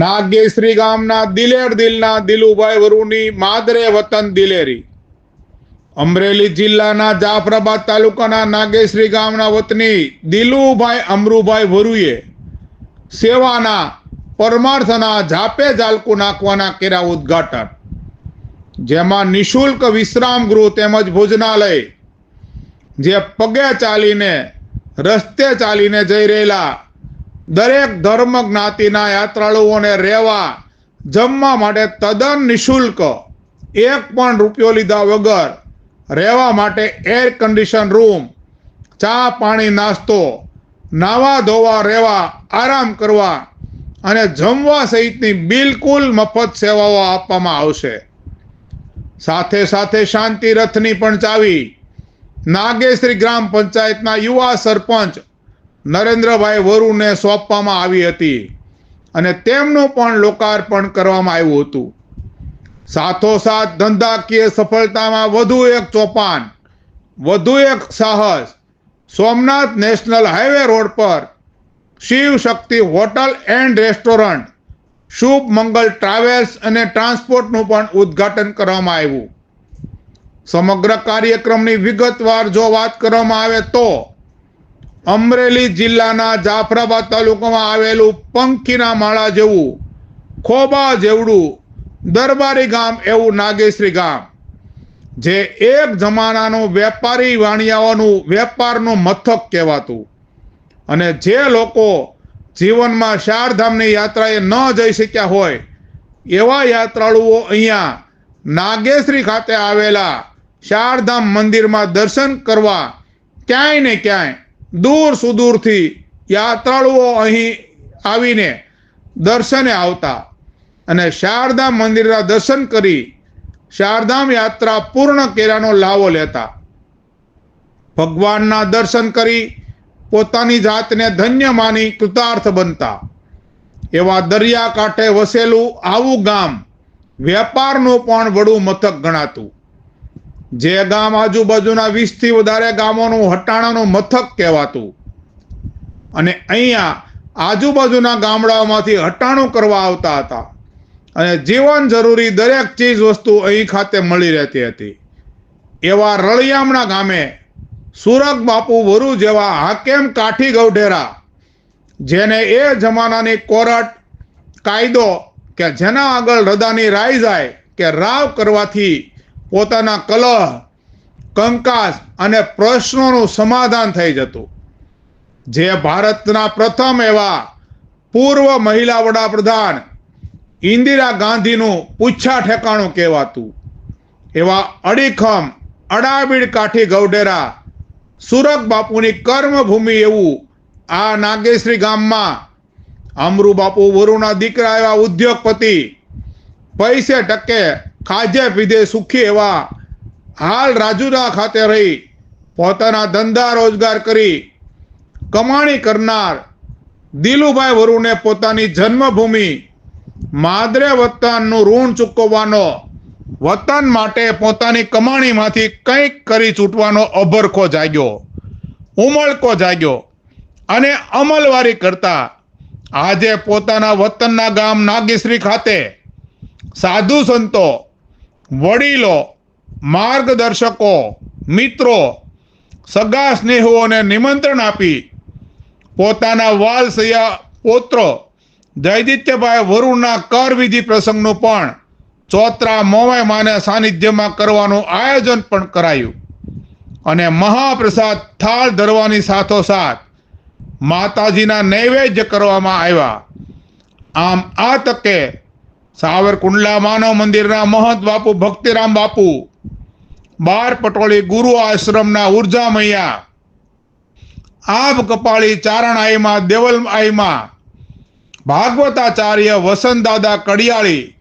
નાગેશ્રી ગામના દિલેર દિલના દિલુભાઈ વરુની માદરે વતન દિલેરી. અમરેલી જિલ્લાના જાફરાબાદ તાલુકાના નાગેશ્રી ગામના વતની દિલુભાઈ અમરુભાઈ વરુએ સેવાના પરમાર્થના જાપે જાલકુ નાખવાના કર્યા ઉદ્ઘાટન. જેમાં નિશુલ્ક વિશ્રામ ગૃહ તેમજ ભોજનાલય, જે પગે ચાલીને, રસ્તે ચાલીને જઈ રહેલા દરેક ધર્મ જ્ઞાતિના યાત્રાળુઓને રહેવા, જમવા માટે તદ્દન નિઃશુલ્ક, એક પણ રૂપિયો લીધા વગર રહેવા માટે એર કન્ડિશન રૂમ ચા પાણી નાસ્તો, નાવા ધોવા રહેવા, આરામ કરવા અને જમવા સહિતની બિલકુલ મફત સેવાઓ આપવામાં આવશે. સાથે સાથે શાંતિ રથની પણ ચાવી, નાગેશ્રી ગ્રામ પંચાયતના યુવા સરપંચ નરેન્દ્રભાઈ વરુને સોંપવામાં આવી હતી અને તેમનું પણ લોકાર્પણ કરવામાં આવ્યું હતું. સાથોસાથ ધંધાકીય સફળતામાં વધુ એક ચોપાન, વધુ એક સાહસ, સોમનાથ નેશનલ હાઈવે રોડ પર Shiv Shakti hotel and restaurant, Shubh Mangal travels અને ટ્રાન્સપોર્ટનું પણ ઉદ્ઘાટન કરવામાં આવ્યું. સમગ્ર કાર્યક્રમની વિગતવાર જો વાત કરવામાં આવે તો અમરેલી જિલ્લાના જાફરાબાદ તાલુકામાં આવેલું પંખીના માળા જેવું ખોબા જેવડું દરબારી ગામ એવું નાગેશ્રી ગામ, જે એક જમાનાનું વેપારી વાણિયાઓનું વેપારનું મથક કહેવાતું અને જે લોકો જીવનમાં ચારધામની યાત્રાએ ન જઈ શક્યા હોય, એવા યાત્રાળુઓ અહીંયા નાગેશ્રી ખાતે આવેલા ચારધામ મંદિરમાં દર્શન કરવા ક્યાંય ને ક્યાંય દૂર સુદૂરથી યાત્રાળુઓ અહીં આવીને દર્શને આવતા અને શારદા મંદિરના દર્શન કરી શારદામ યાત્રા પૂર્ણ કર્યાનો લાવો લેતા. ભગવાનના દર્શન કરી પોતાની જાતને ધન્ય માની કૃતાર્થ બનતા. એવા દરિયાકાંઠે વસેલું આવું ગામ વેપારનું પણ વડું મથક ગણાતું. જે ગામ આજુબાજુના વીસથી વધારે ગામોનું હટાણાનું મથક કહેવાતું. અને અહીંયા આજુબાજુના ગામડાઓમાંથી હટાણું કરવા આવતા હતા. અને જીવન જરૂરી દરેક ચીજ વસ્તુ અહીં ખાતે મળી રહેતી હતી. એવા રળિયામણા ગામે સુરગ બાપુ વરુ જેવા હાકેમ કાઠી ગૌઢેરા, જેને એ જમાનાની કોરટ, કાયદો કે જેના આગળ રદાની રાઈ જાય કે રાવ કરવાથી પોતાના કલહ, કંકાસ અને પ્રશ્નોનું સમાધાન થઈ જતું. જે ભારતના પ્રથમ એવા પૂર્વ મહિલા વડાપ્રધાન ઇન્દિરા ગાંધીનું પૂછા ઠેકાણું કહેવાતું. એવા અડીખમ, અડાબીડ કાઠી ગૌડેરા સુરત બાપુની કર્મભૂમિ એવું આ નાગેશ્રી ગામમાં અમરુ બાપુ વરુના દીકરા એવા ઉદ્યોગપતિ, પૈસે ટકે ખાજે પીધે સુખી એવા હાલ રાજુરા ખાતે રહી પોતાના ધંધા રોજગાર કરી કમાણી કરનાર દિલુભાઈ વરુને પોતાની જન્મભૂમિ માદરે વતનનું ઋણ ચૂકવવાનો વતન માટે પોતાની કમાણીમાંથી કંઈક કરી છૂટવાનો અભરખો જાગ્યો, ઉમળકો જાગ્યો અને અમલવારી કરતા આજે પોતાના વતનના ગામ નાગેશ્રી ખાતે સાધુ સંતો વડીલો, માર્ગદર્શકો, મિત્રો, સગા સ્નેહોને નિમંત્રણ આપી પોતાના વાલસૈયા પોત્ર જયદિત્યભાઈ વરુણના કર વિધિ પ્રસંગનું પણ ચોત્રા મોવાઈ માને સાનિધ્યમાં કરવાનું આયોજન પણ કરાયું. અને મહાપ્રસાદ થાળ ધરવાની સાથોસાથ માતાજીના નૈવેદ્ય કરવામાં આવ્યા. આમ આ તકે સાવરકુંડલા માનવ મંદિરના મહંત બાપુ, ભક્તિરામ બાપુ, બાર પટોળી ગુરુ આશ્રમના ઊર્જા મૈયા આભ કપાળી ચારણ આઈમાં, દેવલ આઈમાં, ભાગવતાચાર્ય વસંત દાદા કડિયાળી,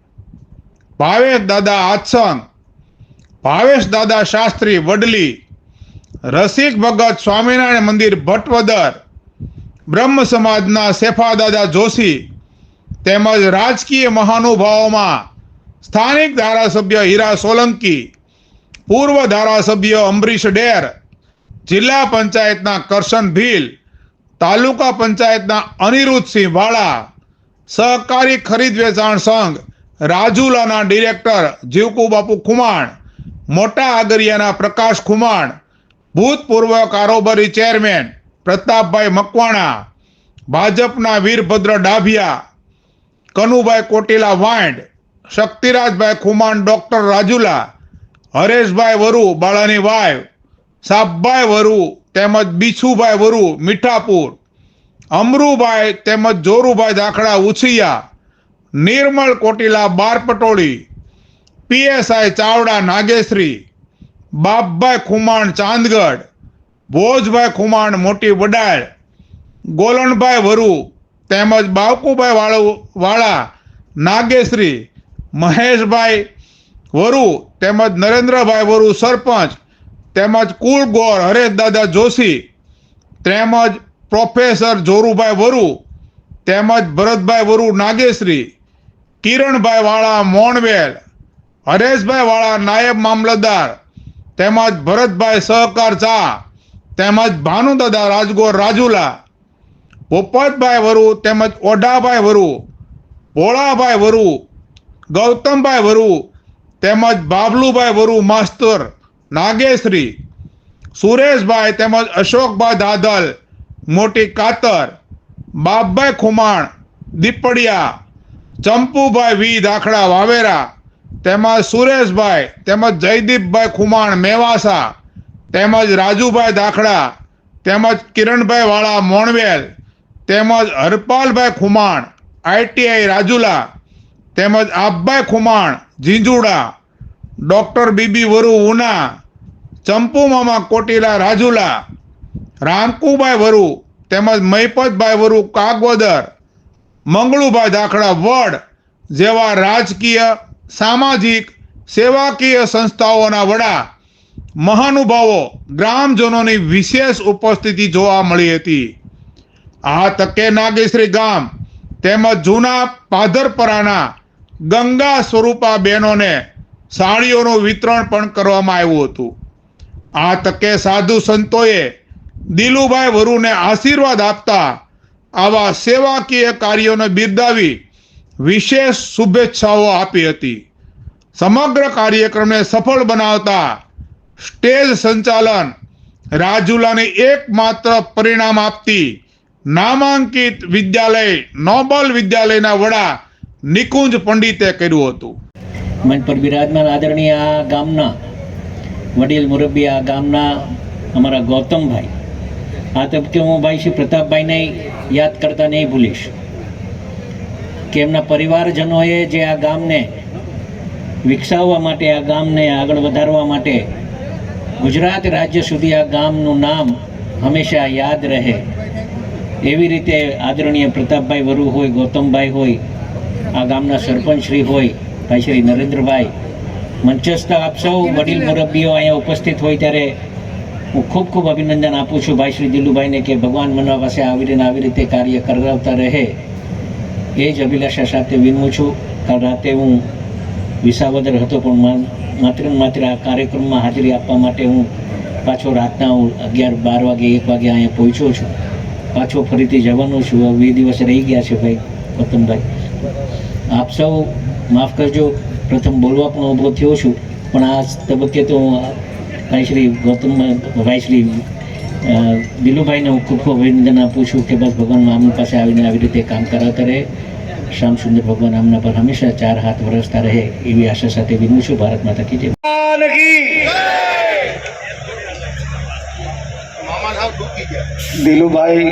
ભાવેશ દાદા આત્સંગ ભાવેશ દાદા શાસ્ત્રી વડલી, રસિક ભગત સ્વામિનારાયણ મંદિર ભટવદર, બ્રહ્મ સમાજના સેફા દાદા જોશી તેમજ રાજકીય મહાનુભાવોમાં સ્થાનિક ધારાસભ્ય હીરા સોલંકી, પૂર્વ ધારાસભ્ય અંબરીશ ડેર, જિલ્લા પંચાયતના કરશન ભીલ, તાલુકા પંચાયતના અનિરુદ્ધસિંહ વાળા, સહકારી ખરીદ વેચાણ સંઘ, રાજુલાના ડિરેક્ટર જીવકુ બાપુ ખુમાણ, મોટા આગરિયાના પ્રકાશ ખુમાણ, ભૂતપૂર્વ કારોબારી ચેરમેન પ્રતાપભાઈ મકવાણા, ભાજપના વીરભદ્ર ડાભિયા કનુભાઈ કોટીલા વાંડ શક્તિરાજભાઈ ખુમાણ, ડોક્ટર રાજુલા, હરેશભાઈ વરુ, બાળાની વાવ સાબભાઈ વરુ, તેમજ બીછુભાઈ વરુ, મીઠાપુર, અમરુભાઈ તેમજ જોરુભાઈ દાખડા ઉછિયા, નિર્મળ કોટીલા બારપટોળી, પીએસઆઈ ચાવડા નાગેશ્રી, બાપભાઈ ખુમાણ ચાંદગઢ, ભોજભાઈ ખુમાણ મોટી વડાળ ગોલણભાઈ વરુ તેમજ બાવકુભાઈ વાળો, વાળા નાગેશ્રી, મહેશભાઈ વરુ, તેમજ નરેન્દ્રભાઈ વરુ સરપંચ, તેમજ કુલ ગોર હરેશદાદા જોશી, તેમજ પ્રોફેસર જોરુભાઈ વરુ, તેમજ ભરતભાઈ વરુ નાગેશ્રી, કિરણભાઈ વાળા મોણવેલ, હરેશભાઈ વાળા નાયબ મામલતદાર, તેમજ ભરતભાઈ સહકાર ચા, તેમજ ભાનુદાદા રાજગોર રાજુલા પોપતભાઈ વરુ તેમજ ઓઢાભાઈ વરુ, ભોળાભાઈ વરુ, ગૌતમભાઈ વરુ તેમજ બાબલુભાઈ વરુ માસ્તર, નાગેશ્રી, સુરેશભાઈ તેમજ અશોકભાઈ દાદલ, મોટી કાતર, બાપભાઈ ખુમાણ, દીપડિયા, ચંપુભાઈ વી દાખડા વાવેરા, તેમજ સુરેશભાઈ તેમજ જયદીપભાઈ ખુમાણ મેવાસા, તેમજ રાજુભાઈ દાખડા, તેમજ કિરણભાઈ વાળા મોણવેલ તેમજ હરપાલભાઈ ખુમાણ આઈટીઆઈ રાજુલા, તેમજ આપભાઈ ખુમાણ ઝીંઝુડા ડૉક્ટર બીબી વરુ ઉના ચંપુમામા કોટીલા રાજુલા, રામકુભાઈ વરુ, તેમજ મહિપતભાઈ વરુ કાગવદર, મંગળુભાઈ દાખલા વડ જેવા રાજકીય, સામાજિક, સેવાકીય સંસ્થાઓના વડા, મહાનુભાવો, ગ્રામજનોની વિશેષ ઉપસ્થિતિ જોવા મળી હતી. આ તકે નાગેશ્રી ગામ. તેમજ જૂના પાધરપરાના ગંગા સ્વરૂપા બહેનોને સાડીઓનું વિતરણ પણ કરવામાં આવ્યું હતું. આ તકે સાધુ સંતોએ દિલુભાઈ વરુને આશીર્વાદ આપતા આવા સેવાકીય કાર્યોને બિરદાવી વિશેષ શુભેચ્છાઓ આપી હતી. સમગ્ર કાર્યક્રમને સફળ બનાવતા સ્ટેજ સંચાલન રાજુલાને એકમાત્ર પરિણામ આપતી નામાંકિત વિદ્યાલય, નોબલ વિદ્યાલયના વડા નિકુંજ પંડિતે કર્યું હતું. મંચ પર બિરાજમાન આદરણીય આ ગામના વડીલ મુરબ્બી, આ ગામના અમારા ગૌતમભાઈ. આ તબકે હું ભાઈ શ્રી પ્રતાપભાઈને યાદ કરતા નહીં ભૂલીશ કે એમના પરિવારજનોએ જે આ ગામને વિકસાવવા માટે, આ ગામને આગળ વધારવા માટે ગુજરાત રાજ્ય સુધી આ ગામનું નામ હંમેશા યાદ રહે. એવી રીતે આદરણીય પ્રતાપભાઈ વરુ હોય, ગૌતમભાઈ હોય, આ ગામના સરપંચ શ્રી હોય, ભાઈ શ્રી નરેન્દ્રભાઈ, મંચસ્થ આપ સૌ વડીલ મુરબ્બીઓ અહીંયા ઉપસ્થિત હોય ત્યારે હું ખૂબ ખૂબ અભિનંદન આપું છું ભાઈ શ્રી દિલુભાઈને કે ભગવાન મનવા પાસે આવી રીતે આવી રીતે કાર્ય કરાવતા રહે. એ જ અભિલાષા સાથે વિનવું છું. કાલ રાતે હું વિસાવદર હતો, પણ માત્ર માત્ર આ કાર્યક્રમમાં હાજરી આપવા માટે હું પાછો રાતના હું અગિયાર બાર વાગે, એક વાગે અહીંયા પહોંચ્યો છું. પાછો ફરીથી જવાનો છું. બે દિવસ રહી ગયા છે ભાઈ ગૌતમભાઈ આપ સૌ માફ કરજો, પ્રથમ બોલવા પણ ઊભો થયો છું. પણ આ તબક્કે તો હું ભાઈ શ્રી ગૌતમ, ભાઈ શ્રી દિલુભાઈને હું ખૂબ ખૂબ અભિનંદન આપું છું કે બસ ભગવાન આમની પાસે આવીને આવી રીતે કામ કરાવતા રહે શ્યામ સુંદર ભગવાન આમના પર હંમેશા ચાર હાથ વરસતા રહે એવી આશા સાથે વિનું છું. ભારત માતા કી ભગવાન કી દિલુભાઈ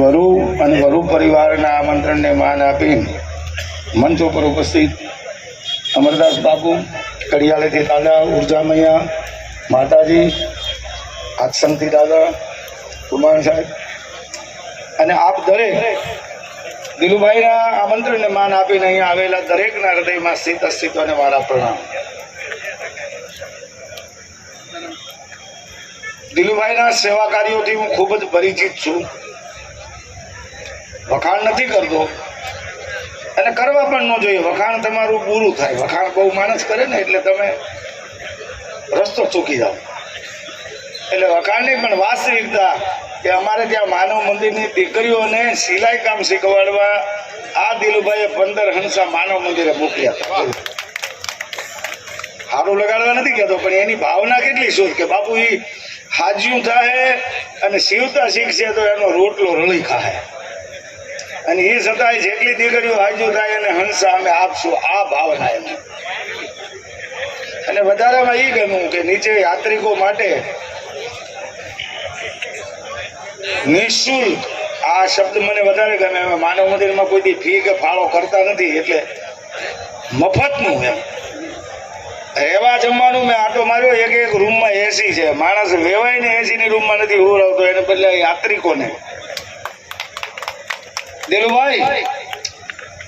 વરુ અને વરુ પરિવારના આમંત્રણને માન આપી મંચ ઉપર ઉપસ્થિત અમરદાસ બાપુ કડિયાલેથી દાદા ઉર્જામૈયા, માતાજી આત્સંગથી દાદા, કુમાર સાહેબ અને આપ દરેક દિલુભાઈના આમંત્રણને માન આપીને અહીંયા આવેલા દરેકના હૃદયમાં સ્થિત અસ્તિત્વને મારા પ્રણામ. દિલુભાઈના સેવા કાર્યોથી હું ખૂબ જ પરિચિત છું. વખાણ નથી કરતો. અને કરવા પણ ન જોઈએ. વખાણ તમારું પૂરું થાય. વખાણ બહુ માણસ કરે ને એટલે તમે રસ્તો ચૂકી જાઓ. એટલે વખાણની પણ વાસ્તવિકતા કે અમારે ત્યાં માનવ મંદિરની દીકરીઓને સિલાઈ કામ શીખવાડવા આ દિલુભાઈએ પંદર હંસા માનવ મંદિરે મોકલ્યા હતા. હારું લગાડવા નથી કહેતો પણ એની ભાવના કેટલી શોધ કે બાપુ ઈ હાજ્યું થાય અને શિવતા શીખશે તો એનો રોટલો રળી ખાય. અને એ છતાંય જેટલી દીકરીઓ હાજુ થાય અને હંસા અમે આપશું આ ભાવના એમ અને વધારામાં એ ગમ્યું કે નીચે યાત્રિકો માટે નિઃશુલ્ક, આ શબ્દ મને વધારે ગમે માનવ મંદિરમાં કોઈ ફી કે ફાળો કરતા નથી, એટલે મફતનું એમ. રહેવા જમવાનું મેં આટો માર્યો, એક એક રૂમમાં એસી છે. માણસ વેવાય ને એસી ની રૂમમાં નથી હોવડાવતો એને બદલે યાત્રિકોને. દિલુભાઈ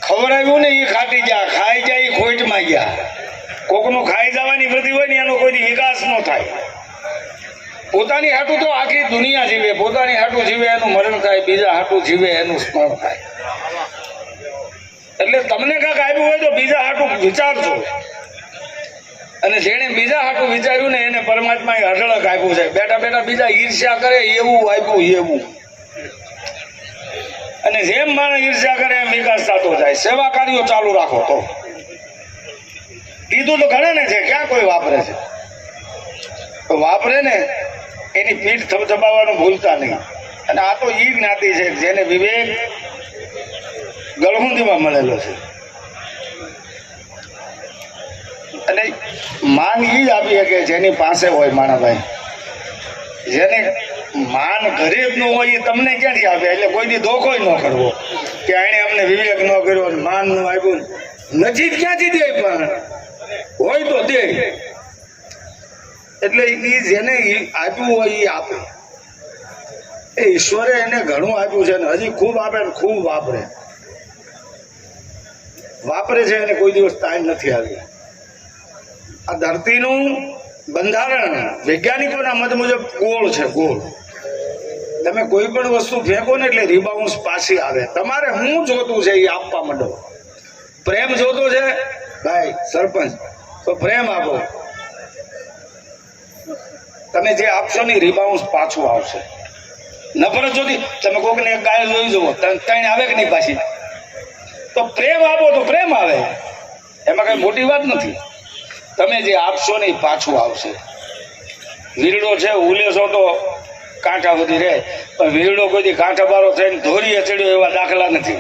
ખવડાવ્યું ને એ ખાટી ગયા, ખાઈ જાય એ ખોટમાં ગયા. કોકનું ખાઈ જવાની વૃત્તિ હોય ને એનો કોઈ વિકાસ ન થાય. પોતાની હાટું તો આખી દુનિયા જીવે, પોતાની હાટું જીવે, એનું મરણ થાય, બીજા હાટું જીવે, એનું સ્મરણ થાય. એટલે તમને કાંઈક આવ્યું હોય તો બીજા હાટું વિચારજો. અને જેણે બીજા હાટું વિચાર્યું ને એને પરમાત્માએ અઢળક આપ્યું છે. બેઠા બેઠા બીજા ઈર્ષ્યા કરે એવું આપ્યું એવું. અને જેમ માણસ ઈર્ષ્યા કરે એમ વિકાસ થતો જાય. સેવા કાર્યો ચાલુ રાખો તો. કીધું તો ઘણે ને છે, ક્યાં કોઈ વાપરે છે? વાપરે ને, એની પીઠ થપથપાવવાનું ભૂલતા નહીં. અને આ તો ઈ જ્ઞાતિ છે જેને વિવેક ગળહુંદીમાં મળેલો છે. અને માન એ જ આપી શકે જેની પાસે હોય માણાભાઈ જેને માન ગરીબનું હોય એ તમને ક્યાંથી આપે? એટલે કોઈની ધોખો ન કરવો. કે એને અમને વિવેક ન કર્યો માનનું આપ્યું. નજીક ક્યાંથી દે પણ? હોય તો દે. એટલે એ જેને આપ્યું હોય એ આપે. એ ઈશ્વરે એને ઘણું આપ્યું છે ને હજી ખૂબ આપે ને ખૂબ વાપરે. વાપરે છે એને કોઈ દિવસ ટાઈમ નથી આવી આ ધરતીનું બંધારણ વૈજ્ઞાનિકોના મત મુજબ ગોળ છે, ગોળ. તમે કોઈ પણ વસ્તુ ફેંકો ને એટલે રિબાઉન્સ પાછી આવે. તમારે શું જોતું છે એ આપવા માંડો. પ્રેમ જોતો છે? ભાઈ, સરપંચ, તો પ્રેમ આપો. તમે જે આપશો ને રિબાઉન્સ પાછું આવશે. નફરત જોતી, તમે કોકને ગાય જોઈ જુઓ ત્રણ આવે કે નહીં પાછી? તો પ્રેમ આપો તો પ્રેમ આવે. એમાં કઈ મોટી વાત નથી. તમે જે આપશો ને પાછું આવશે. વીરડો છે ઉલેસો તો કાંઠા બધી રહે. પણ વીરડો કોઈ કાંઠા બારો થઈને ધોરી અથડ્યો એવા દાખલા નથી.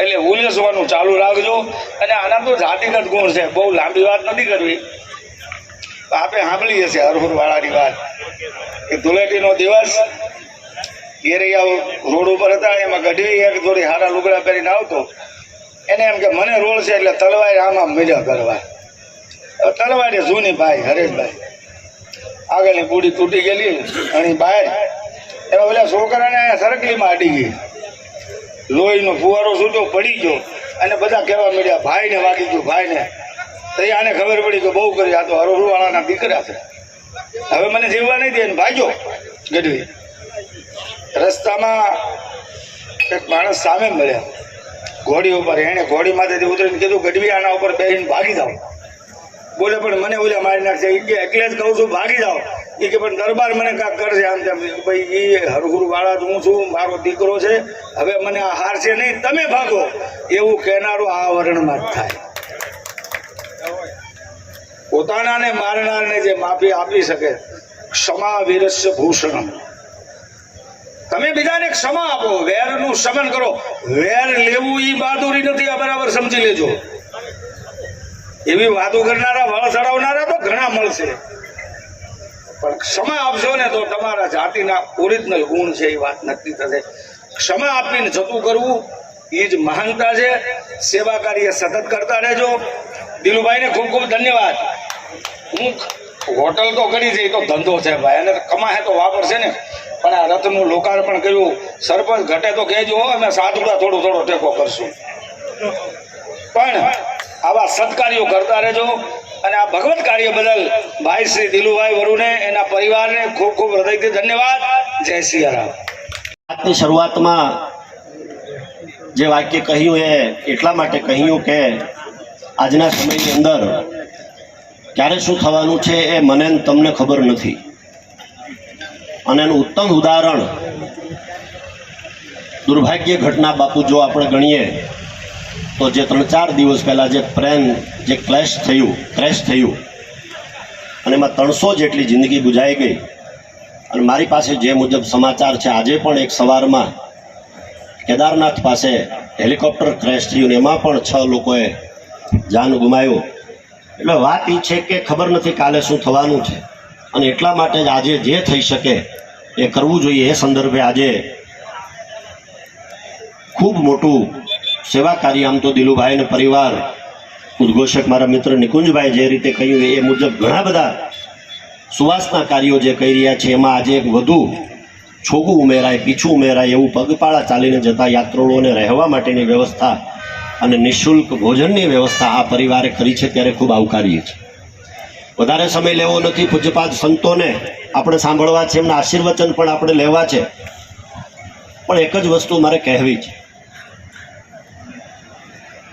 એટલે ઉલેસવાનું ચાલુ રાખજો. અને આના તો જાતિગત ગુણ છે. બહુ લાંબી વાત નથી કરવી. આપણે સાંભળી હશે હરહુર વાળાની વાત. કે ધૂળેટીનો દિવસ ઘેરૈયા રોડ ઉપર હતા, એમાં ગઢવી એક થોડી હારા લુગડા પહેરીને આવતો. એને એમ કે, મને રોડ છે એટલે તલવાય આમ મજા કરવા. તલવારે જૂની ભાઈ, હરેશભાઈ. આગળની પૂડી તૂટી ગયેલી અને બહાર. એમાં પેલા છોકરાને સરકલીમાં અડી ગઈ. લોહીનો ફુવારો છૂટો પડી ગયો. અને બધા કહેવા મળ્યા ભાઈને વાગી ગયું, ભાઈને. તો એ આને ખબર પડી કે બહુ કરી આ તો હરોહરવાળાના દીકરા છે. હવે મને જીવવા નહીં દે ને ભાગ્યો ગઢવી. રસ્તામાં એક માણસ સામે મળ્યા. ઘોડી ઉપર એણે ઘોડી માથેથી ઉતરીને કીધું, ગઢવી, આના ઉપર બેસીને ભાગી જાઓ. બોલે, પણ મને ઓલા મારી નાખશે. એ કે, એટલે જ કહું છું, ભાગી જાઓ. એ કે, પણ દરબાર મને કાંક કરશે. આમ તેમ ભાઈ એ હરહુર વાળા હું છું, મારો દીકરો છે. હવે મને આ હાર છે નહીં, તમે ભાગો. એવું કહેનારું આ વર્ણમાં જ થાય. પોતાનાને મારનારને જે માફી આપી શકે, ક્ષમા વીરસ્ય ભૂષણમ. તમે બીજાને ક્ષમા આપો, વેરનું શમન કરો. વેર લેવું એ બહાદુરી નથી, આ બરાબર સમજી લેજો. એવી વાતો કરનારા, વળ ચડાવનારા તો ઘણા મળશે. પણ ક્ષમા આપશો ને તો તમારા જાતિના ઓરિજિનલ ગુણ છે, એ વાત નક્કી થશે. ક્ષમા આપીને જતું કરવું, એ જ મહાનતા છે. સેવા કાર્ય સતત કરતા રહેજો. દિલુભાઈને ખૂબ ખૂબ ધન્યવાદ. હું હોટલ તો કરી છે, એ તો ધંધો છે ભાઈ. અને કમાહે તો વાપરશે ને. પણ આ રથનું લોકાર્પણ કર્યું. સરપંચ ઘટે તો કહેજો, અમે સાધુડા થોડો થોડો ટેકો કરશું. પણ આવા સત્કાર્યો કરતા રહેજો અને આ ભગવત કાર્ય બદલ ભાઈ શ્રી દિલુભાઈ વરુને, એના પરિવારને ખૂબ ખૂબ હૃદયથી ધન્યવાદ. જય શ્રી રામ આજની શરૂઆતમાં જે વાક્ય કહ્યું એ એટલા માટે કહ્યું કે આજના સમયની અંદર ક્યારે શું થવાનું છે એ મને તમને ખબર નથી. અને એનું ઉત્તમ ઉદાહરણ દુર્ભાગ્ય ઘટના બાપુ જો આપણે ગણીએ તો જે ત્રણ ચાર દિવસ પહેલાં જે પ્રેમ, જે ક્લેશ થયું, ક્રેશ થયું, અને એમાં ત્રણસો જેટલી જિંદગી બુજાઈ ગઈ, અને મારી પાસે જે મુજબ સમાચાર છે, આજે પણ એક સવારમાં કેદારનાથ પાસે હેલિકોપ્ટર ક્રેશ થયું ને એમાં પણ છ લોકોએ જાન ગુમાવ્યું. એટલે વાત એ છે કે ખબર નથી કાલે શું થવાનું છે, અને એટલા માટે જ આજે જે થઈ શકે એ કરવું જોઈએ. એ સંદર્ભે આજે ખૂબ મોટું સેવા કાર્ય આમ તો દિલુભાઈ અને પરિવાર, ઉદ્ઘોષક મારા મિત્ર નિકુંજભાઈ જે રીતે કહ્યું એ મુજબ ઘણા બધા સુવાસના કાર્યો જે કરી રહ્યા છે, એમાં આજે એક વધુ છોગું ઉમેરાય, પીછું ઉમેરાય એવું પગપાળા ચાલીને જતા યાત્રાળુઓને રહેવા માટેની વ્યવસ્થા અને નિઃશુલ્ક ભોજનની વ્યવસ્થા આ પરિવારે કરી છે ત્યારે ખૂબ આવકારીએ છીએ. વધારે સમય લેવો નથી, પૂજ્યપાદ સંતોને આપણે સાંભળવા છે, એમના આશીર્વચન પણ આપણે લેવા છે. પણ એક જ વસ્તુ મારે કહેવી છે.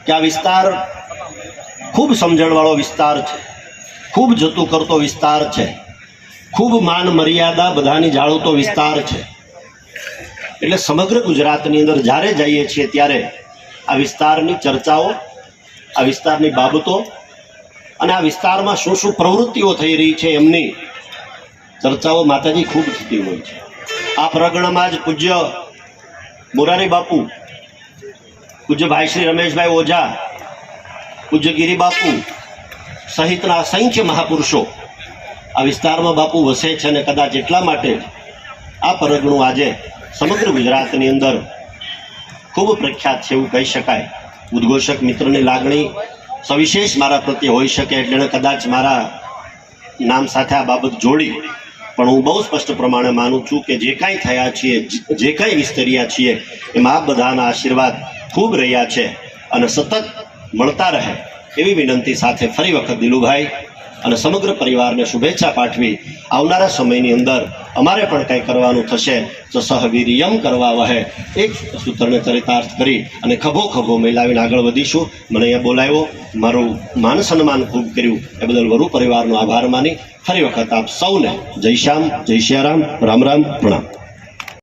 કે આ વિસ્તાર ખૂબ સમજણવાળો વિસ્તાર છે. ખૂબ જતું કરતો વિસ્તાર છે. ખૂબ માન મર્યાદા બધાની જાળવતો વિસ્તાર છે. એટલે સમગ્ર ગુજરાતની અંદર જ્યારે જઈએ છીએ ત્યારે આ વિસ્તારની ચર્ચાઓ, આ વિસ્તારની બાબતો અને આ વિસ્તારમાં શું શું પ્રવૃત્તિઓ થઈ રહી છે એમની ચર્ચાઓ માતાજી ખૂબ થતી હોય છે. આ પ્રગણમાં જ પૂજ્ય મોરારી બાપુ પૂજ્ય ભાઈ શ્રી રમેશભાઈ ઓઝા, પૂજ્ય ગિરિબાપુ સહિતના અસંખ્ય મહાપુરુષો આ વિસ્તારમાં બાપુ વસે છે અને કદાચ એટલા માટે આ પરગણું આજે સમગ્ર ગુજરાતની અંદર ખૂબ પ્રખ્યાત છે એવું કહી શકાય. ઉદ્ઘોષક મિત્રની લાગણી સવિશેષ મારા પ્રત્યે હોઈ શકે એટલે કદાચ મારા નામ સાથે આ બાબત જોડી, પણ હું બહુ સ્પષ્ટ પ્રમાણે માનું છું કે જે કાંઈ થયા છીએ, જે કાંઈ વિસ્તર્યા છીએ, એમાં આ બધાના આશીર્વાદ ખૂબ રહ્યા છે અને સતત મળતા રહે એવી વિનંતી સાથે ફરી વખત દિલુભાઈ અને સમગ્ર પરિવારને શુભેચ્છા પાઠવી આવનારા સમયની અંદર અમારે પણ કંઈ કરવાનું થશે તો સહવીર્યમ કરવા વહે. એક સૂત્રને ચરિતાર્થ કરી અને ખભો ખભો મિલાવીને આગળ વધીશું. મને અહીંયા બોલાવ્યો મારું માન સન્માન ખૂબ કર્યું. એ બદલ વરુ પરિવારનો આભાર માની ફરી વખત આપ સૌને જય શ્યામ, જય શ્યારામ રામ રામ, પ્રણામ.